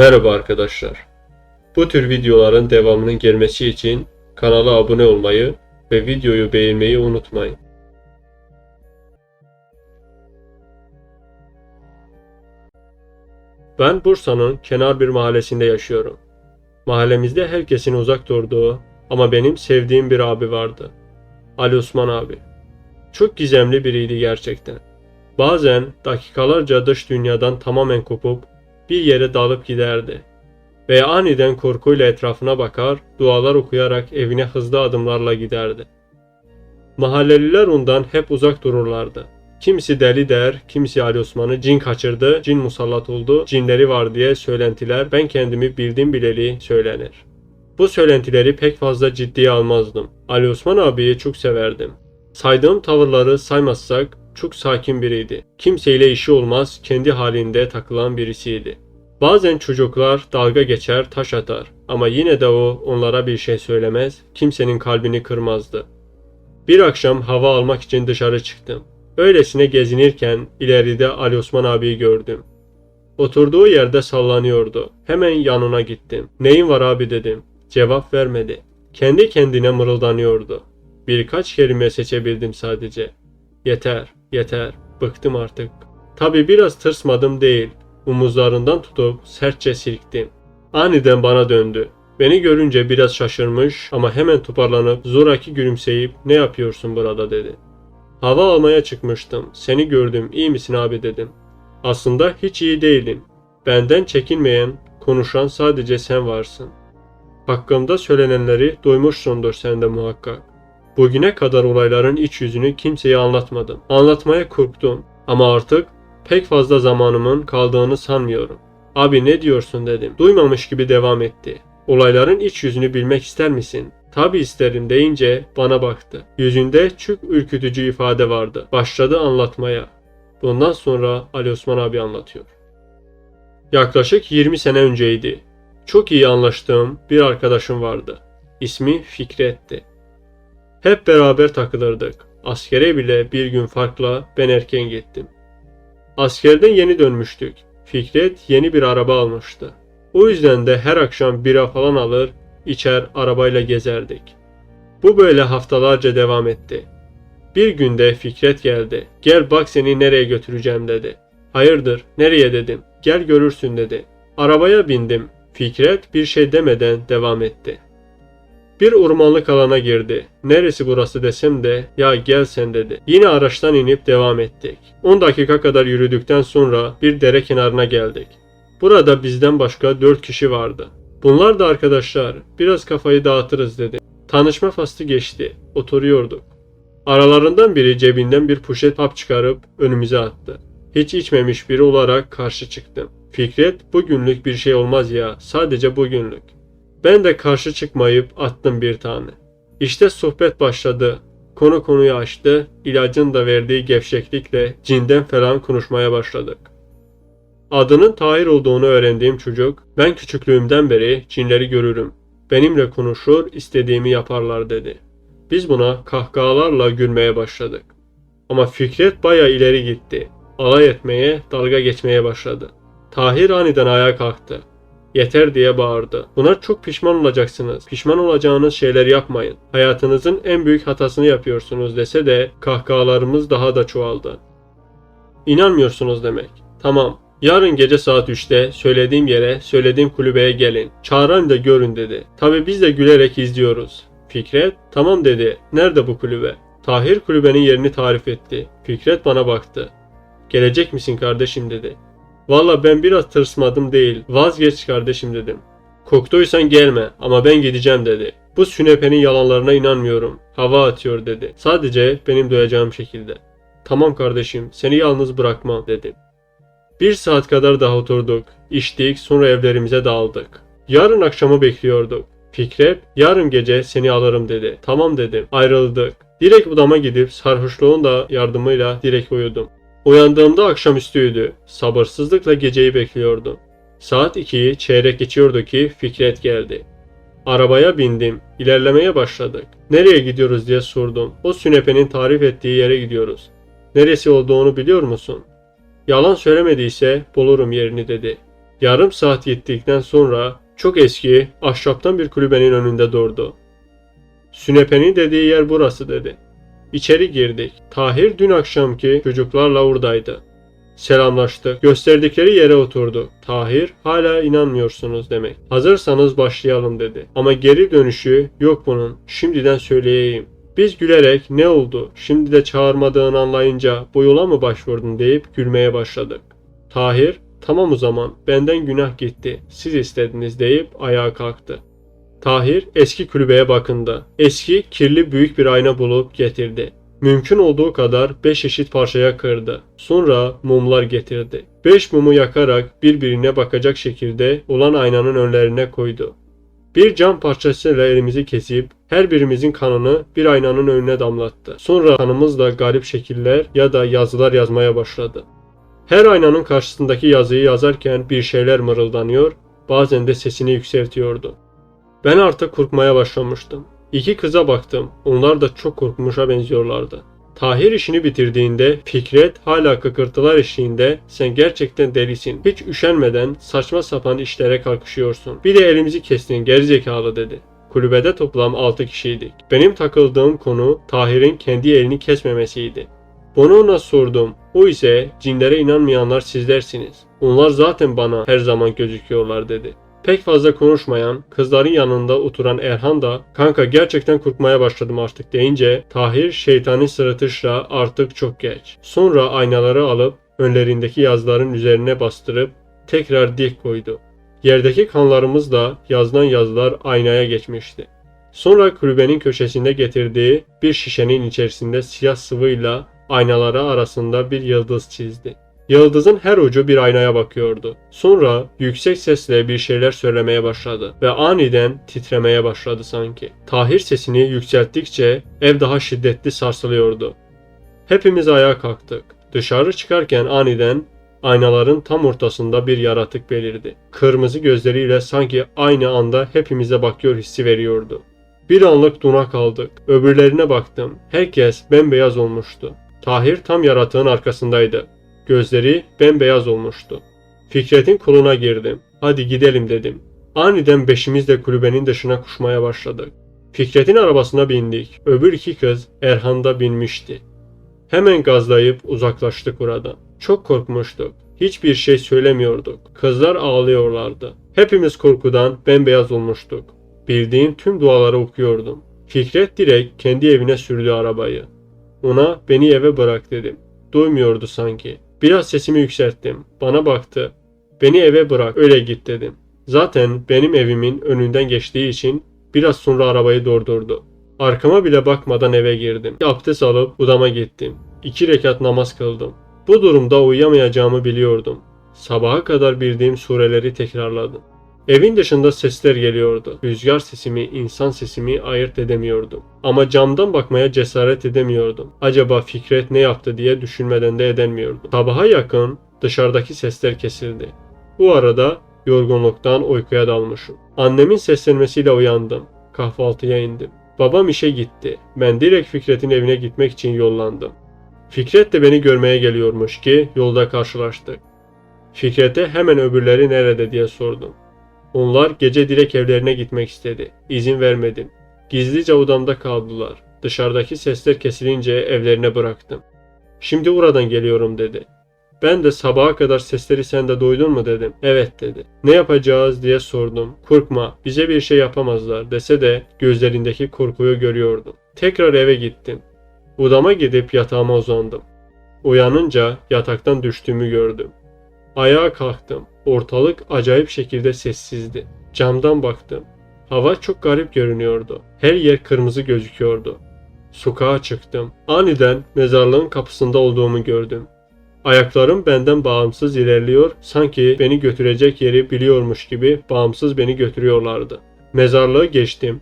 Merhaba arkadaşlar. Bu tür videoların devamının gelmesi için kanala abone olmayı ve videoyu beğenmeyi unutmayın. Ben Bursa'nın kenar bir mahallesinde yaşıyorum. Mahallemizde herkesin uzak durduğu ama benim sevdiğim bir abi vardı. Ali Osman abi. Çok gizemli biriydi gerçekten. Bazen dakikalarca dış dünyadan tamamen kopup bir yere dalıp giderdi. Veya aniden korkuyla etrafına bakar, dualar okuyarak evine hızlı adımlarla giderdi. Mahalleliler ondan hep uzak dururlardı. Kimisi deli der, kimisi Ali Osman'ı cin kaçırdı, cin musallat oldu, cinleri var diye söylentiler ben kendimi bildim bileli söylenir. Bu söylentileri pek fazla ciddiye almazdım. Ali Osman abiyi çok severdim. Saydığım tavırları saymazsak çok sakin biriydi. Kimseyle işi olmaz, kendi halinde takılan birisiydi. Bazen çocuklar dalga geçer, taş atar ama yine de o onlara bir şey söylemez, kimsenin kalbini kırmazdı. Bir akşam hava almak için dışarı çıktım. Öylesine gezinirken ileride Ali Osman abiyi gördüm. Oturduğu yerde sallanıyordu. Hemen yanına gittim. Neyin var abi dedim. Cevap vermedi. Kendi kendine mırıldanıyordu. Birkaç kelime seçebildim sadece. Yeter, yeter, bıktım artık. Tabi biraz tırsmadım değil. Omuzlarından tutup sertçe silktim. Aniden bana döndü. Beni görünce biraz şaşırmış ama hemen toparlanıp zoraki gülümseyip ne yapıyorsun burada dedi. Hava almaya çıkmıştım. Seni gördüm. İyi misin abi dedim. Aslında hiç iyi değilim. Benden çekinmeyen, konuşan sadece sen varsın. Hakkımda söylenenleri duymuşsundur sen de muhakkak. Bugüne kadar olayların iç yüzünü kimseye anlatmadım. Anlatmaya korktum. Ama artık pek fazla zamanımın kaldığını sanmıyorum. Abi ne diyorsun dedim. Duymamış gibi devam etti. Olayların iç yüzünü bilmek ister misin? Tabi isterim deyince bana baktı. Yüzünde çok ürkütücü ifade vardı. Başladı anlatmaya. Bundan sonra Ali Osman abi anlatıyor. Yaklaşık 20 sene önceydi. Çok iyi anlaştığım bir arkadaşım vardı. İsmi Fikret'ti. Hep beraber takılırdık. Askere bile bir gün farkla ben erken gittim. Askerden yeni dönmüştük. Fikret yeni bir araba almıştı. O yüzden de her akşam bira falan alır, içer arabayla gezerdik. Bu böyle haftalarca devam etti. Bir günde Fikret geldi. Gel bak seni nereye götüreceğim dedi. Hayırdır, nereye dedim. Gel görürsün dedi. Arabaya bindim. Fikret bir şey demeden devam etti. Bir ormanlık alana girdi. Neresi burası desem de ya gel sen dedi. Yine araçtan inip devam ettik. 10 dakika kadar yürüdükten sonra bir dere kenarına geldik. Burada bizden başka 4 kişi vardı. Bunlar da arkadaşlar biraz kafayı dağıtırız dedi. Tanışma faslı geçti. Oturuyorduk. Aralarından biri cebinden bir poşet hap çıkarıp önümüze attı. Hiç içmemiş biri olarak karşı çıktım. Fikret bugünlük bir şey olmaz ya sadece bugünlük. Ben de karşı çıkmayıp attım bir tane. İşte sohbet başladı. Konu konuyu açtı. İlacın da verdiği gevşeklikle cinden falan konuşmaya başladık. Adının Tahir olduğunu öğrendiğim çocuk, ben küçüklüğümden beri cinleri görürüm. Benimle konuşur, istediğimi yaparlar dedi. Biz buna kahkahalarla gülmeye başladık. Ama Fikret baya ileri gitti. Alay etmeye, dalga geçmeye başladı. Tahir aniden ayağa kalktı. Yeter diye bağırdı. Buna çok pişman olacaksınız. Pişman olacağınız şeyler yapmayın. Hayatınızın en büyük hatasını yapıyorsunuz dese de kahkahalarımız daha da çoğaldı. İnanmıyorsunuz demek. Tamam. Yarın gece saat 3'te söylediğim yere, söylediğim kulübeye gelin. Çağıran da görün dedi. Tabi biz de gülerek izliyoruz. Fikret, tamam dedi. Nerede bu kulübe? Tahir kulübenin yerini tarif etti. Fikret bana baktı. Gelecek misin kardeşim dedi. Valla ben biraz tırsmadım değil. Vazgeç kardeşim dedim. Korktuysan gelme ama ben gideceğim dedi. Bu sünepenin yalanlarına inanmıyorum. Hava atıyor dedi. Sadece benim duyacağım şekilde. Tamam kardeşim seni yalnız bırakmam dedim. Bir saat kadar daha oturduk. içtik sonra evlerimize dağıldık. Yarın akşamı bekliyorduk. Fikret yarın gece seni alırım dedi. Tamam dedim. Ayrıldık. Direkt odama gidip sarhoşluğun da yardımıyla direkt uyudum. Uyandığımda akşamüstüydü. Sabırsızlıkla geceyi bekliyordum. Saat 2'yi çeyrek geçiyordu ki Fikret geldi. Arabaya bindim. İlerlemeye başladık. Nereye gidiyoruz diye sordum. O sünepenin tarif ettiği yere gidiyoruz. Neresi olduğunu biliyor musun? Yalan söylemediyse bulurum yerini dedi. Yarım saat gittikten sonra çok eski ahşaptan bir kulübenin önünde durdu. Sünepe'nin dediği yer burası dedi. İçeri girdik. Tahir dün akşamki çocuklarla oradaydı. Selamlaştık. Gösterdikleri yere oturdu. Tahir hala inanmıyorsunuz demek. Hazırsanız başlayalım dedi. Ama geri dönüşü yok bunun. Şimdiden söyleyeyim. Biz gülerek ne oldu? Şimdi de çağırmadığını anlayınca bu yola mı başvurdun deyip gülmeye başladık. Tahir tamam o zaman benden günah gitti. Siz istediniz deyip ayağa kalktı. Tahir eski kulübeye bakındı. Eski kirli büyük bir ayna bulup getirdi. Mümkün olduğu kadar beş eşit parçaya kırdı. Sonra mumlar getirdi. Beş mumu yakarak birbirine bakacak şekilde olan aynanın önlerine koydu. Bir cam parçasıyla elimizi kesip her birimizin kanını bir aynanın önüne damlattı. Sonra kanımızla garip şekiller ya da yazılar yazmaya başladı. Her aynanın karşısındaki yazıyı yazarken bir şeyler mırıldanıyor, bazen de sesini yükseltiyordu. Ben artık korkmaya başlamıştım. İki kıza baktım. Onlar da çok korkmuşa benziyorlardı. Tahir işini bitirdiğinde Fikret hala kıkırtılar eşliğinde sen gerçekten delisin. Hiç üşenmeden saçma sapan işlere kalkışıyorsun. Bir de elimizi kestin gerizekalı dedi. Kulübede toplam 6 kişiydik. Benim takıldığım konu Tahir'in kendi elini kesmemesiydi. Bunu ona sordum. O ise cinlere inanmayanlar sizlersiniz. Onlar zaten bana her zaman gözüküyorlar dedi. Pek fazla konuşmayan, kızların yanında oturan Erhan da kanka gerçekten korkmaya başladım artık deyince Tahir şeytani sırıtışla artık çok geç. Sonra aynaları alıp önlerindeki yazıların üzerine bastırıp tekrar dik koydu. Yerdeki kanlarımız da yazılan yazılar aynaya geçmişti. Sonra kulübenin köşesinde getirdiği bir şişenin içerisinde siyah sıvıyla aynaları arasında bir yıldız çizdi. Yıldızın her ucu bir aynaya bakıyordu. Sonra yüksek sesle bir şeyler söylemeye başladı ve aniden titremeye başladı sanki. Tahir sesini yükselttikçe ev daha şiddetli sarsılıyordu. Hepimiz ayağa kalktık. Dışarı çıkarken aniden aynaların tam ortasında bir yaratık belirdi. Kırmızı gözleriyle sanki aynı anda hepimize bakıyor hissi veriyordu. Bir anlık duna kaldık. Öbürlerine baktım. Herkes bembeyaz olmuştu. Tahir tam yaratığın arkasındaydı. Gözleri bembeyaz olmuştu. Fikret'in koluna girdim. Hadi gidelim dedim. Aniden beşimiz de kulübenin dışına koşmaya başladık. Fikret'in arabasına bindik. Öbür iki kız Erhan da binmişti. Hemen gazlayıp uzaklaştık oradan. Çok korkmuştuk. Hiçbir şey söylemiyorduk. Kızlar ağlıyorlardı. Hepimiz korkudan bembeyaz olmuştuk. Bildiğim tüm duaları okuyordum. Fikret direkt kendi evine sürdü arabayı. Ona beni eve bırak dedim. Duymuyordu sanki. Biraz sesimi yükselttim. Bana baktı. Beni eve bırak öyle git dedim. Zaten benim evimin önünden geçtiği için biraz sonra arabayı durdurdu. Arkama bile bakmadan eve girdim. Abdest alıp odama gittim. İki rekat namaz kıldım. Bu durumda uyuyamayacağımı biliyordum. Sabaha kadar bildiğim sureleri tekrarladım. Evin dışında sesler geliyordu. Rüzgar sesimi, insan sesimi ayırt edemiyordum. Ama camdan bakmaya cesaret edemiyordum. Acaba Fikret ne yaptı diye düşünmeden de edemiyordum. Sabaha yakın dışarıdaki sesler kesildi. Bu arada yorgunluktan uykuya dalmışım. Annemin seslenmesiyle uyandım. Kahvaltıya indim. Babam işe gitti. Ben direkt Fikret'in evine gitmek için yollandım. Fikret de beni görmeye geliyormuş ki yolda karşılaştık. Fikret'e hemen öbürleri nerede diye sordum. Onlar gece direkt evlerine gitmek istedi. İzin vermedim. Gizlice odamda kaldılar. Dışarıdaki sesler kesilince evlerine bıraktım. Şimdi buradan geliyorum dedi. Ben de sabaha kadar sesleri sen de duydun mu dedim. Evet dedi. Ne yapacağız diye sordum. Korkma bize bir şey yapamazlar dese de gözlerindeki korkuyu görüyordum. Tekrar eve gittim. Odama gidip yatağıma uzandım. Uyanınca yataktan düştüğümü gördüm. Ayağa kalktım. Ortalık acayip şekilde sessizdi. Camdan baktım. Hava çok garip görünüyordu. Her yer kırmızı gözüküyordu. Sokağa çıktım. Aniden mezarlığın kapısında olduğumu gördüm. Ayaklarım benden bağımsız ilerliyor, sanki beni götürecek yeri biliyormuş gibi bağımsız beni götürüyorlardı. Mezarlığı geçtim.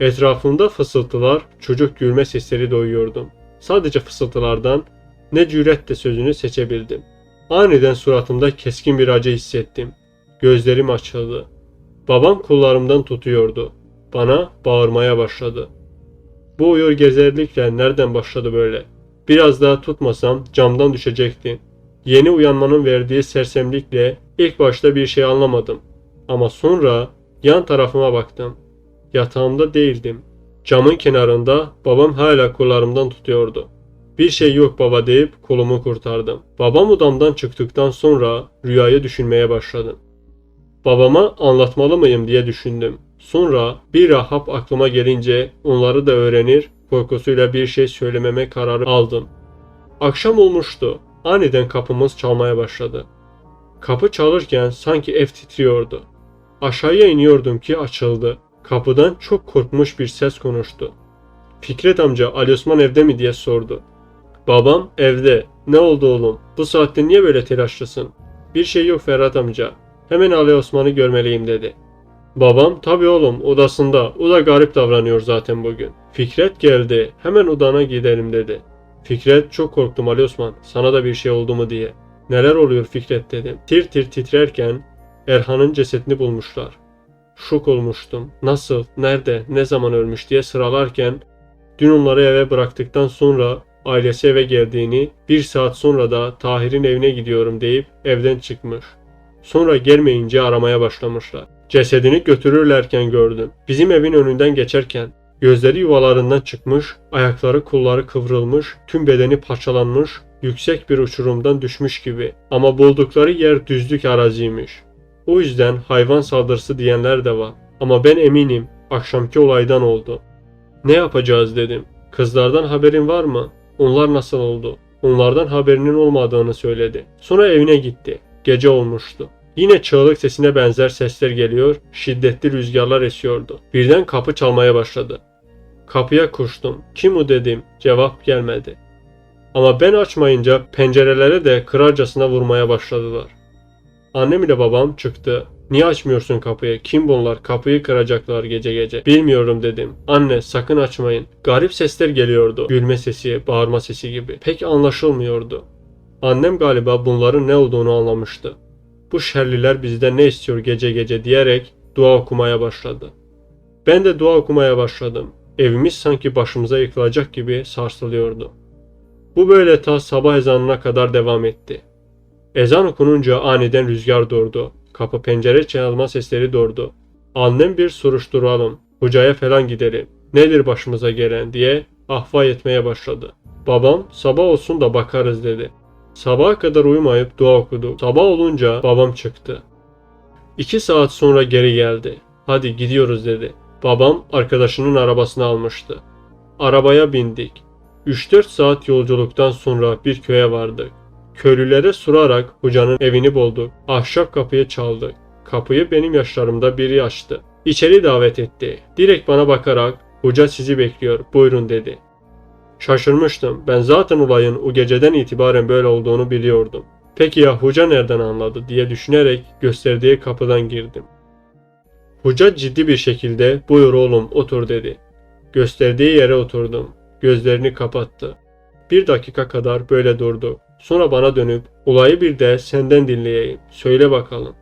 Etrafımda fısıltılar, çocuk gülme sesleri duyuyordum. Sadece fısıltılardan ne cüretle sözünü seçebildim. Aniden suratımda keskin bir acı hissettim. Gözlerim açıldı. Babam kollarımdan tutuyordu. Bana bağırmaya başladı. Bu uyur gezerlikle nereden başladı böyle? Biraz daha tutmasam camdan düşecektim. Yeni uyanmanın verdiği sersemlikle İlk başta bir şey anlamadım. Ama sonra yan tarafıma baktım. Yatağımda değildim. Camın kenarında babam hala kollarımdan tutuyordu. Bir şey yok baba deyip kolumu kurtardım. Babam odamdan çıktıktan sonra rüyayı düşünmeye başladım. Babama anlatmalı mıyım diye düşündüm. Sonra bir rahap aklıma gelince onları da öğrenir, korkusuyla bir şey söylememe kararı aldım. Akşam olmuştu. Aniden kapımız çalmaya başladı. Kapı çalırken sanki ev titriyordu. Aşağıya iniyordum ki açıldı. Kapıdan çok korkmuş bir ses konuştu. Fikret amca Ali Osman evde mi diye sordu. Babam evde. Ne oldu oğlum? Bu saatte niye böyle telaşlısın? Bir şey yok Ferhat amca. Hemen Ali Osman'ı görmeliyim dedi. Babam tabii oğlum odasında. O da garip davranıyor zaten bugün. Fikret geldi. Hemen odana gidelim dedi. Fikret çok korktum Ali Osman. Sana da bir şey oldu mu diye. Neler oluyor Fikret dedim. Tir tir titrerken Erhan'ın cesedini bulmuşlar. Şok olmuştum. Nasıl, nerede, ne zaman ölmüş diye sıralarken dün onları eve bıraktıktan sonra ailesi eve geldiğini, bir saat sonra da Tahir'in evine gidiyorum deyip evden çıkmış. Sonra gelmeyince aramaya başlamışlar. Cesedini götürürlerken gördüm. Bizim evin önünden geçerken gözleri yuvalarından çıkmış, ayakları kolları kıvrılmış, tüm bedeni parçalanmış, yüksek bir uçurumdan düşmüş gibi. Ama buldukları yer düzlük araziymiş. O yüzden hayvan saldırısı diyenler de var. Ama ben eminim akşamki olaydan oldu. Ne yapacağız dedim. Kızlardan haberin var mı? Onlar nasıl oldu? Onlardan haberinin olmadığını söyledi. Sonra evine gitti. Gece olmuştu. Yine çığlık sesine benzer sesler geliyor, şiddetli rüzgarlar esiyordu. Birden kapı çalmaya başladı. Kapıya koştum. Kim o dedim. Cevap gelmedi. Ama ben açmayınca pencerelere de kırarcasına vurmaya başladılar. Annem ile babam çıktı. Niye açmıyorsun kapıyı? Kim bunlar? Kapıyı kıracaklar gece gece. Bilmiyorum dedim. Anne sakın açmayın. Garip sesler geliyordu. Gülme sesi, bağırma sesi gibi. Pek anlaşılmıyordu. Annem galiba bunların ne olduğunu anlamıştı. Bu şerliler bizden ne istiyor gece gece diyerek dua okumaya başladı. Ben de dua okumaya başladım. Evimiz sanki başımıza yıkılacak gibi sarsılıyordu. Bu böyle ta sabah ezanına kadar devam etti. Ezan okununca aniden rüzgar durdu. Kapı pencere çalma sesleri durdu. Annem bir soruşturalım. Hocaya falan gidelim. Nedir başımıza gelen diye ahva etmeye başladı. Babam sabah olsun da bakarız dedi. Sabaha kadar uyumayıp dua okudu. Sabah olunca babam çıktı. İki saat sonra geri geldi. Hadi gidiyoruz dedi. Babam arkadaşının arabasını almıştı. Arabaya bindik. 3-4 saat yolculuktan sonra bir köye vardık. Köylülere sorarak hocanın evini bulduk. Ahşap kapıyı çaldık. Kapıyı benim yaşlarımda biri açtı. İçeri davet etti. Direkt bana bakarak hoca sizi bekliyor buyurun dedi. Şaşırmıştım. Ben zaten olayın o geceden itibaren böyle olduğunu biliyordum. Peki ya hoca nereden anladı diye düşünerek gösterdiği kapıdan girdim. Hoca ciddi bir şekilde buyur oğlum otur dedi. Gösterdiği yere oturdum. Gözlerini kapattı. Bir dakika kadar böyle durdu. Sonra bana dönüp olayı bir de senden dinleyeyim. Söyle bakalım.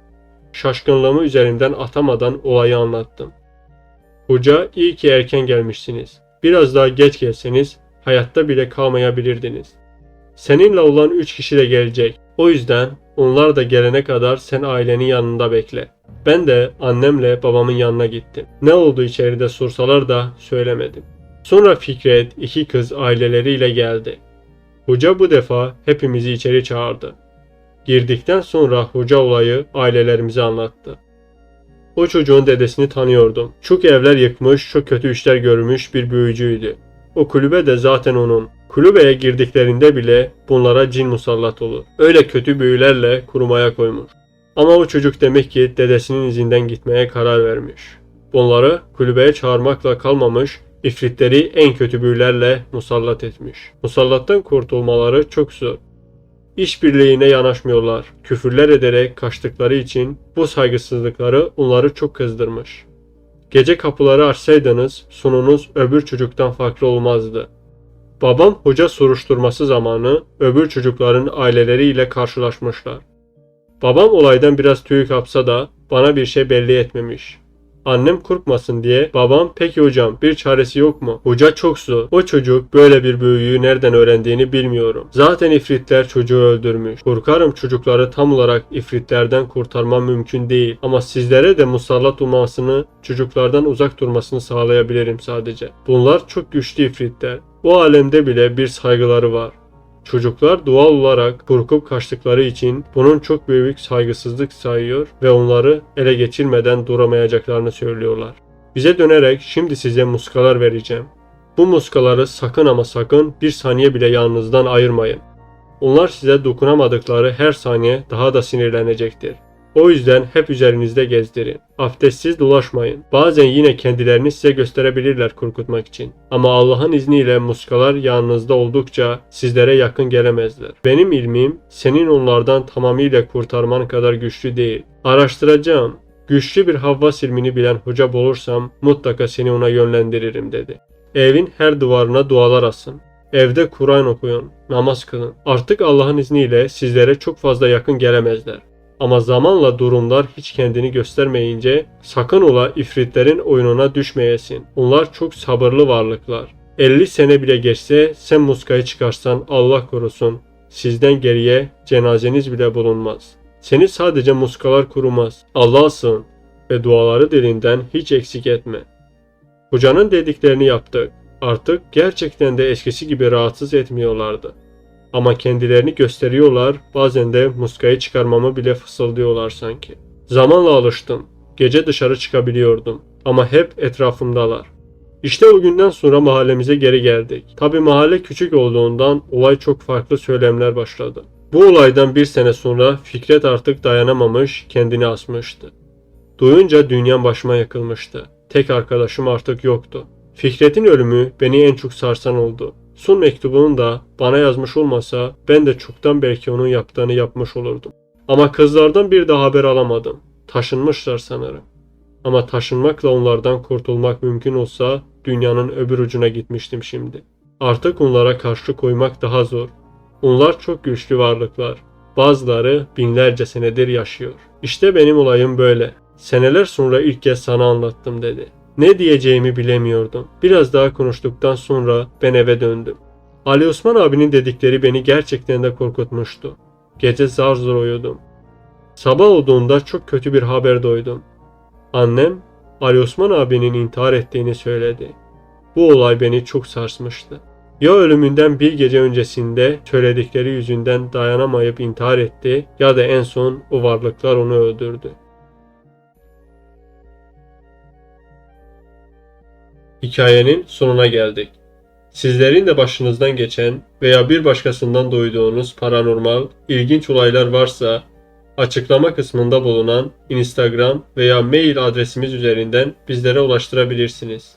Şaşkınlığımı üzerimden atamadan olayı anlattım. Hoca iyi ki erken gelmişsiniz. Biraz daha geç gelseniz hayatta bile kalmayabilirdiniz. Seninle olan üç kişi de gelecek. O yüzden onlar da gelene kadar sen ailenin yanında bekle. Ben de annemle babamın yanına gittim. Ne oldu içeride sorsalar da söylemedim. Sonra Fikret iki kız aileleriyle geldi. Hoca bu defa hepimizi içeri çağırdı. Girdikten sonra hoca olayı ailelerimize anlattı. O çocuğun dedesini tanıyordum. Çok evler yıkmış, çok kötü işler görmüş bir büyücüydü. O kulübe de zaten onun. Kulübeye girdiklerinde bile bunlara cin musallat olur. Öyle kötü büyülerle kurumaya koymuş. Ama o çocuk demek ki dedesinin izinden gitmeye karar vermiş. Bunları kulübeye çağırmakla kalmamış, ifritleri en kötü büyülerle musallat etmiş. Musallattan kurtulmaları çok zor. İşbirliğine yanaşmıyorlar. Küfürler ederek kaçtıkları için bu saygısızlıkları onları çok kızdırmış. Gece kapıları açsaydınız sonunuz öbür çocuktan farklı olmazdı. Babam hoca soruşturması zamanı öbür çocukların aileleriyle karşılaşmışlar. Babam olaydan biraz tüy kapsa da bana bir şey belli etmemiş. Annem korkmasın diye babam peki hocam bir çaresi yok mu? Hoca çok zor. O çocuk böyle bir büyüyü nereden öğrendiğini bilmiyorum. Zaten ifritler çocuğu öldürmüş. Korkarım çocukları tam olarak ifritlerden kurtarmam mümkün değil. Ama sizlere de musallat olmasını, çocuklardan uzak durmasını sağlayabilirim sadece. Bunlar çok güçlü ifritler. O alemde bile bir saygıları var. Çocuklar doğal olarak korkup kaçtıkları için bunun çok büyük saygısızlık sayıyor ve onları ele geçirmeden duramayacaklarını söylüyorlar. Bize dönerek şimdi size muskalar vereceğim. Bu muskaları sakın ama sakın bir saniye bile yanınızdan ayırmayın. Onlar size dokunamadıkları her saniye daha da sinirlenecektir. O yüzden hep üzerinizde gezdirin. Abdestsiz dolaşmayın. Bazen yine kendilerini size gösterebilirler korkutmak için. Ama Allah'ın izniyle muskalar yanınızda oldukça sizlere yakın gelemezler. Benim ilmim senin onlardan tamamıyla kurtarman kadar güçlü değil. Araştıracağım. Güçlü bir havva silmini bilen hoca bulursam mutlaka seni ona yönlendiririm dedi. Evin her duvarına dualar asın. Evde Kur'an okuyun, namaz kılın. Artık Allah'ın izniyle sizlere çok fazla yakın gelemezler. Ama zamanla durumlar hiç kendini göstermeyince sakın ola ifritlerin oyununa düşmeyesin. Onlar çok sabırlı varlıklar. 50 sene bile geçse sen muskayı çıkarsan Allah korusun sizden geriye cenazeniz bile bulunmaz. Seni sadece muskalar kurumaz. Allah'a sığın ve duaları dilinden hiç eksik etme. Hocanın dediklerini yaptık. Artık gerçekten de eskisi gibi rahatsız etmiyorlardı. Ama kendilerini gösteriyorlar, bazen de muskayı çıkarmamı bile fısıldıyorlar sanki. Zamanla alıştım. Gece dışarı çıkabiliyordum. Ama hep etrafımdalar. İşte o günden sonra mahallemize geri geldik. Tabi mahalle küçük olduğundan olay çok farklı söylemler başladı. Bu olaydan bir sene sonra Fikret artık dayanamamış, kendini asmıştı. Duyunca dünyam başıma yakılmıştı. Tek arkadaşım artık yoktu. Fikret'in ölümü beni en çok sarsan oldu. Son mektubunu da bana yazmış olmasa ben de çoktan belki onun yaptığını yapmış olurdum. Ama kızlardan bir de haber alamadım. Taşınmışlar sanırım. Ama taşınmakla onlardan kurtulmak mümkün olsa dünyanın öbür ucuna gitmiştim şimdi. Artık onlara karşı koymak daha zor. Onlar çok güçlü varlıklar. Bazıları binlerce senedir yaşıyor. İşte benim olayım böyle. Seneler sonra ilk kez sana anlattım dedi. Ne diyeceğimi bilemiyordum. Biraz daha konuştuktan sonra ben eve döndüm. Ali Osman abinin dedikleri beni gerçekten de korkutmuştu. Gece zar zor uyudum. Sabah olduğunda çok kötü bir haber duydum. Annem Ali Osman abinin intihar ettiğini söyledi. Bu olay beni çok sarsmıştı. Ya ölümünden bir gece öncesinde söyledikleri yüzünden dayanamayıp intihar etti ya da en son o varlıklar onu öldürdü. Hikayenin sonuna geldik. Sizlerin de başınızdan geçen veya bir başkasından duyduğunuz paranormal, ilginç olaylar varsa açıklama kısmında bulunan Instagram veya mail adresimiz üzerinden bizlere ulaştırabilirsiniz.